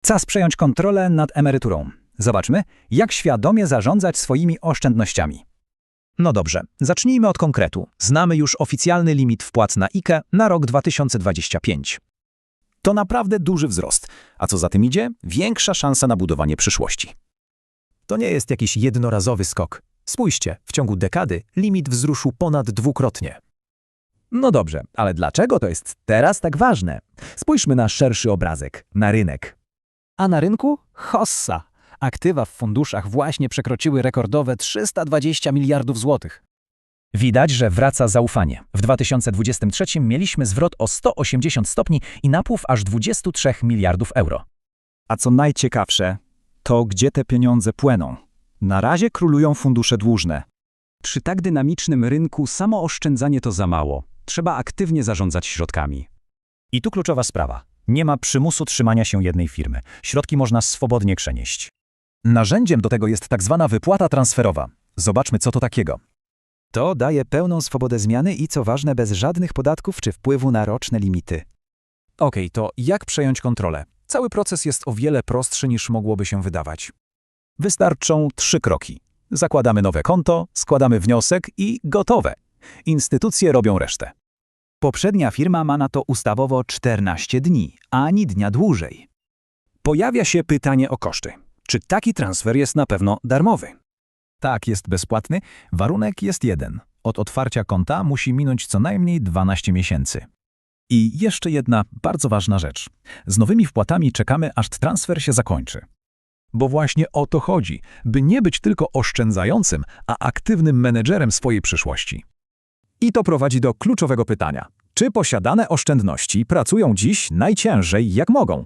Czas przejąć kontrolę nad emeryturą. Zobaczmy, jak świadomie zarządzać swoimi oszczędnościami. No dobrze, zacznijmy od konkretu. Znamy już oficjalny limit wpłat na IKE na rok 2025. To naprawdę duży wzrost, a co za tym idzie, większa szansa na budowanie przyszłości. To nie jest jakiś jednorazowy skok. Spójrzcie, w ciągu dekady limit wzruszył ponad dwukrotnie. No dobrze, ale dlaczego to jest teraz tak ważne? Spójrzmy na szerszy obrazek, na rynek. A na rynku? Hossa! Aktywa w funduszach właśnie przekroczyły rekordowe 320 miliardów złotych. Widać, że wraca zaufanie. W 2023 mieliśmy zwrot o 180 stopni i napływ aż 23 miliardów euro. A co najciekawsze, to gdzie te pieniądze płyną. Na razie królują fundusze dłużne. Przy tak dynamicznym rynku samo oszczędzanie to za mało. Trzeba aktywnie zarządzać środkami. I tu kluczowa sprawa. Nie ma przymusu trzymania się jednej firmy. Środki można swobodnie przenieść. Narzędziem do tego jest tak zwana wypłata transferowa. Zobaczmy, co to takiego. To daje pełną swobodę zmiany i co ważne, bez żadnych podatków czy wpływu na roczne limity. Okej, to jak przejąć kontrolę? Cały proces jest o wiele prostszy niż mogłoby się wydawać. Wystarczą trzy kroki. Zakładamy nowe konto, składamy wniosek i gotowe. Instytucje robią resztę. Poprzednia firma ma na to ustawowo 14 dni, ani dnia dłużej. Pojawia się pytanie o koszty. Czy taki transfer jest na pewno darmowy? Tak, jest bezpłatny. Warunek jest jeden. Od otwarcia konta musi minąć co najmniej 12 miesięcy. I jeszcze jedna bardzo ważna rzecz. Z nowymi wpłatami czekamy, aż transfer się zakończy. Bo właśnie o to chodzi, by nie być tylko oszczędzającym, a aktywnym menedżerem swojej przyszłości. I to prowadzi do kluczowego pytania. Czy posiadane oszczędności pracują dziś najciężej jak mogą?